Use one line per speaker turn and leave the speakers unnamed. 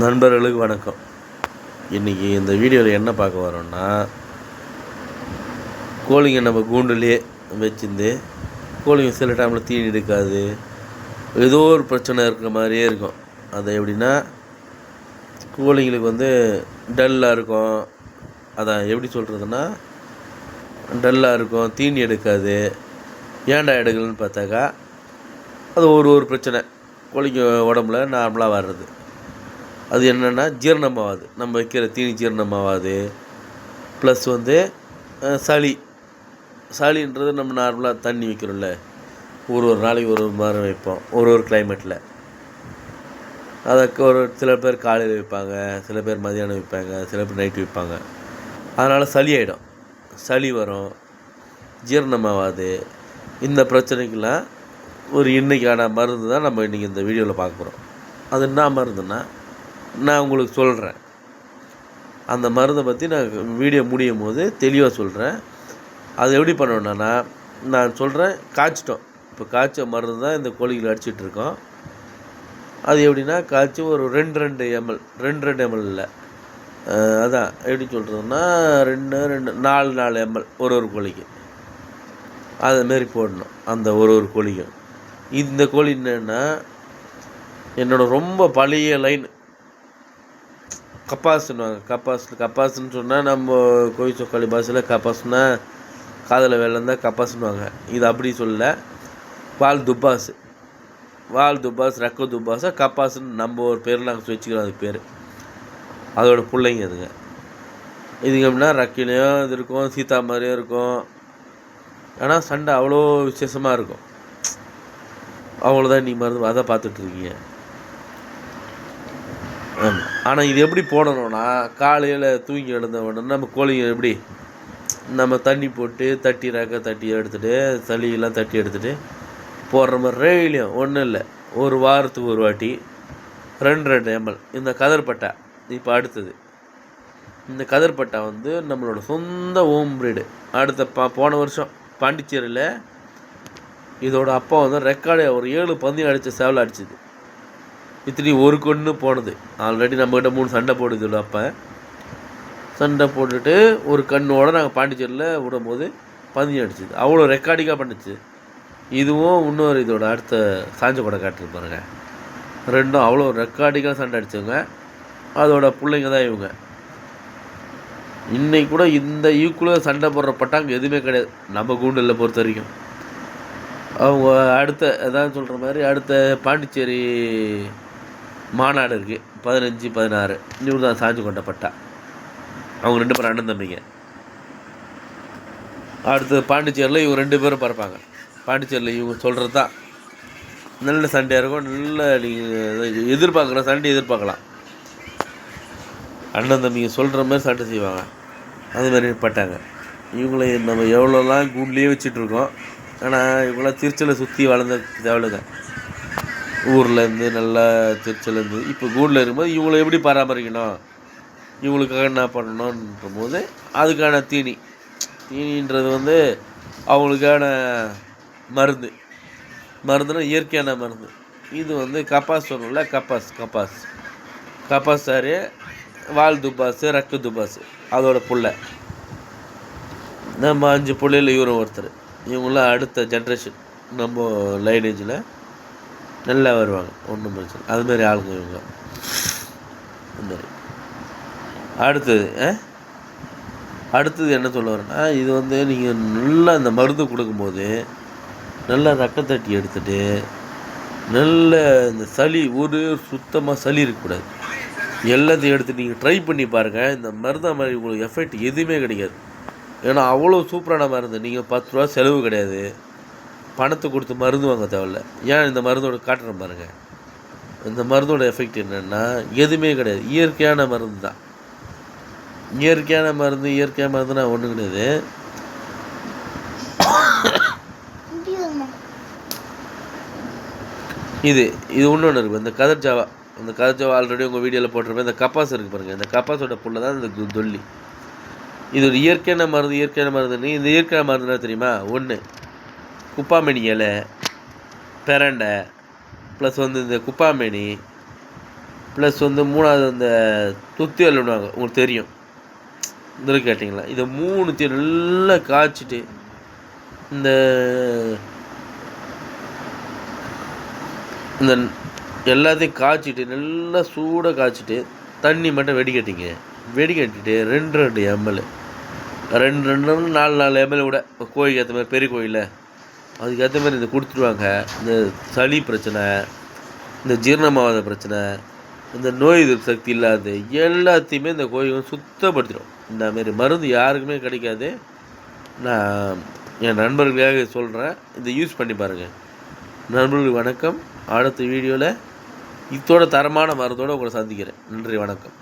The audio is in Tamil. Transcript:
நண்பர்களுக்கு வணக்கம். இன்றைக்கி இந்த வீடியோவில் என்ன பார்க்க வரோம்னா கோழிங்க நம்ம கூண்டுலேயே வச்சுருந்து கோழிங்க சில டைமில் தீனி எடுக்காது. ஏதோ ஒரு பிரச்சனை இருக்கிற மாதிரியே இருக்கும். அது எப்படின்னா கோழிங்களுக்கு வந்து டல்லாக இருக்கும். அதான் எப்படி சொல்கிறதுன்னா டல்லாக இருக்கும் தீனி எடுக்காது. ஏன்டா எடுக்கலன்னு பார்த்தாக்கா அது ஒரு ஒரு பிரச்சனை. கோழிங்க உடம்புல நார்மலாக வர்றது. அது என்னென்னா ஜீரணமாகாது நம்ம வைக்கிற தீனி ஜீரணமாகாது ப்ளஸ் வந்து சளி. சளின்றது நம்ம நார்மலாக தண்ணி வைக்கிறோம்ல. ஒரு ஒரு நாளைக்கு ஒரு ஒரு மாதிரி வைப்போம். ஒரு ஒரு கிளைமேட்டில் அதுக்கு ஒரு சில பேர் காலையில் வைப்பாங்க. சில பேர் மதியானம் வைப்பாங்க. சில பேர் நைட்டு வைப்பாங்க. அதனால் சளி ஆகிடும் சளி வரும். ஜீரணமாகாது இந்த பிரச்சனைக்கெல்லாம் ஒரு இன்றைக்கான மருந்து தான் நம்ம இன்றைக்கி இந்த வீடியோவில் பார்க்குறோம் அது என்ன மருந்துன்னா நான் உங்களுக்கு சொல்கிறேன் அந்த மருந்தை பற்றி நான் வீடியோ முடியும் போது தெளிவாக சொல்கிறேன் அது எப்படி பண்ணணும்னா நான் சொல்கிறேன் காய்ச்சிட்டோம். இப்போ காய்ச்ச மருந்து தான் இந்த கோழிகள் அடிச்சிட்ருக்கோம் அது எப்படின்னா காய்ச்சி ஒரு ரெண்டு ரெண்டு எம்எல் ரெண்டு ரெண்டு எம்எல் இல்லை. அதான் எப்படி சொல்கிறதுன்னா ரெண்டு ரெண்டு நாலு நாலு எம்எல் ஒரு ஒரு கோழிக்கு. அதுமாரி போடணும் அந்த ஒரு ஒரு கோழிக்கும். இந்த கோழி என்னென்னா என்னோட ரொம்ப பழைய லைன் கப்பாசுன்னுவாங்க கப்பாஸ் கப்பாஸ்ன்னு சொன்னால் நம்ம கோயில் சொக்காளி பாஷையில் கப்பாஸ்னா காதில் வெள்ளம் இருந்தால் கப்பாஸ்னுவாங்க இது அப்படி சொல்ல வால் துப்பாஸ் வால் துப்பாஸ் ரக்க துப்பாஸா கப்பாஸ்ன்னு நம்ம ஒரு பேர் நாங்கள் வச்சுக்கிறோம் அது பேர். அதோட பிள்ளைங்க அதுங்க. இதுங்க அப்படின்னா ரக்கிலையும் இது இருக்கும் சீதா மாதிரியும் இருக்கும். ஆனால் சண்டை அவ்வளோ விசேஷமாக இருக்கும். அவ்வளோதான் நீ மருந்து அதை பார்த்துட்ருக்கீங்க ஆனால் இது எப்படி போடணும்னா காலையில் தூங்கி எழுந்த உடனே நம்ம கோழிங்க எப்படி நம்ம தண்ணி போட்டு தட்டி ரக்க தட்டி எடுத்துகிட்டு சளியெல்லாம் தட்டி எடுத்துகிட்டு போடுற மாதிரி ரெயிலையும் ஒன்றும் இல்லை. ஒரு வாரத்துக்கு ஒரு வாட்டி ரெண்டு ரெண்டு எம்எல். இந்த கதர்பட்டா இப்போ அடுத்தது. இந்த கதர்பட்டா வந்து நம்மளோட சொந்த ஓம் பிரீடு அடுத்த பா போன வருஷம் பாண்டிச்சேரியில் இதோட அப்பா வந்து ரெக்கார்டு ஒரு ஏழு பந்தி அடித்த சேவலை அடிச்சுது. இத்தனி ஒரு கொன்று போனது. ஆல்ரெடி நம்மக்கிட்ட மூணு சண்டை போடுது அப்போ. சண்டை போட்டுட்டு ஒரு கண்ணோட நாங்கள் பாண்டிச்சேரியில் விடும்போது பதிஞ்சு அடிச்சுது. அவ்வளோ ரெக்கார்டிங்காக பண்ணுச்சு. இதுவும் இன்னொரு இதோட அடுத்த சாஞ்ச கூட காட்டுது பாருங்க. ரெண்டும் அவ்வளோ ரெக்கார்டிங்காக சண்டை அடித்தவங்க அதோட பிள்ளைங்க தான் இவங்க. இன்னைக்கு கூட இந்த ஈக்குவலாக சண்டை போடுற பட்டாங்க எதுவுமே கிடையாது. நம்ம கூண்டலில் பொறுத்த வரைக்கும். அவங்க அடுத்த அதான் சொல்கிற மாதிரி அடுத்த பாண்டிச்சேரி மாநாடு இருக்குது பதினஞ்சு பதினாறு. இவர் தான் சாஞ்சு கொண்ட பட்டா அவங்க ரெண்டு பேரும் அண்ணன் தம்பிங்க. அடுத்து பாண்டிச்சேரியில் இவங்க ரெண்டு பேரும் பறப்பாங்க. பாண்டிச்சேரியில் இவங்க சொல்கிறது தான் நல்ல சண்டையாக இருக்கும். நல்ல நீங்கள் எதிர்பார்க்குற சண்டை எதிர்பார்க்கலாம். அண்ணன் தம்பிங்க சொல்கிற மாதிரி சண்டை செய்வாங்க. அது மாதிரி பட்டாங்க. இவங்களை நம்ம எவ்வளோலாம் கூண்டுலேயே வச்சுட்ருக்கோம் ஆனால் இவங்களாம் திருச்சியில் சுற்றி வளர்ந்த தேவலுங்க ஊர்லேருந்து நல்லா திருச்சிலேருந்து இப்போ கூண்டில் இருக்கும்போது இவங்களை எப்படி பராமரிக்கணும்? இவங்களுக்காக என்ன பண்ணணுன்ற போது அதுக்கான தீனி. தீனின்றது வந்து அவங்களுக்கான மருந்து. மருந்துனா இயற்கையான மருந்து. இது வந்து கப்பாஸ் சொல்லல கப்பாஸ் கப்பாஸ் கப்பாஸ் சாரு வால் துப்பாஸு ரக்கு துப்பாஸு அதோட புள்ள நம்ம அஞ்சு புள்ளையில் இவரும் ஒருத்தர். இவங்களாம் அடுத்த ஜென்ரேஷன் நம்ம லைனேஜில் நல்லா வருவாங்க. ஒன்றும் பிரச்சனை அதுமாரி ஆளுங்க இவங்க. அதுமாரி அடுத்தது ஆ? அடுத்தது என்ன சொல்ல வரேன்னா இது வந்து நீங்கள் நல்லா இந்த மருந்து கொடுக்கும்போது நல்லா ரக்கத்தட்டி எடுத்துட்டு நல்ல இந்த சளி ஒரு சுத்தமாக சளி இருக்கக்கூடாது. எல்லாத்தையும் எடுத்து நீங்கள் ட்ரை பண்ணி பாருங்கள் இந்த மருந்தா மாதிரி உங்களுக்கு எஃபெக்ட் எதுவுமே கிடைக்காது. ஏன்னா அவ்வளோ சூப்பரான மருந்து. நீங்கள் பத்து ரூபா செலவு கிடையாது. பணத்தை கொடுத்து மருந்து வாங்க தேவையில்ல. ஏன் இந்த மருந்தோட காட்டுறேன் பாருங்கள் இந்த மருந்தோட எஃபெக்ட் என்னென்னா எதுவுமே கிடையாது. இயற்கையான மருந்து தான். இயற்கையான மருந்து இயற்கையான மருந்துனா ஒன்றும் கிடையாது. இது இது இன்னொன்று இருக்குது இந்த கதர் ஜாவா. இந்த கதர் ஜாவா ஆல்ரெடி உங்கள் வீடியோவில் போட்டிருப்பேன். இந்த கப்பாஸ் இருக்குது பாருங்கள் இந்த கப்பாஸோட புள்ள தான் இந்த தொல்லி. இது ஒரு இயற்கையான மருந்து இயற்கையான மருந்துன்னு. இந்த இயற்கையான மருந்துனா தெரியுமா? ஒன்று குப்பாமணி இலை பிரண்டை ப்ளஸ் வந்து இந்த குப்பாமணி ப்ளஸ் வந்து மூணாவது அந்த துத்தி அல்லுவாங்க உங்களுக்கு தெரியும். இந்த கேட்டிங்களா? இதை மூணுத்தையும் நல்லா காய்ச்சிட்டு இந்த இந்த எல்லாத்தையும் காய்ச்சிட்டு நல்லா சூடாக காய்ச்சிட்டு தண்ணி மட்டும் வெடிக்கட்டிங்க. வெடிக்கட்டிட்டு ரெண்டு ரெண்டு எம்எல் ரெண்டு ரெண்டு நாலு நாலு எம்எல் கூட. இப்போ கோயிலுக்கு ஏற்ற மாதிரி பெரிய கோயிலில். அதுக்கேற்ற மாதிரி இதை கொடுத்துருவாங்க. இந்த சளி பிரச்சனை இந்த ஜீரணமாகாத பிரச்சனை இந்த நோய் எதிர்ப்பு சக்தி இல்லாத எல்லாத்தையுமே இந்த கோயில் சுத்தப்படுத்திடும். இந்த மருந்து யாருக்குமே கிடைக்காது. நான் என் நண்பர்களுக்காக சொல்கிறேன் இதை யூஸ் பண்ணி பாருங்கள் நண்பர்களுக்கு வணக்கம். அடுத்த வீடியோவில் இத்தோட தரமான மருந்தோடு உங்களை சந்திக்கிறேன். நன்றி வணக்கம்.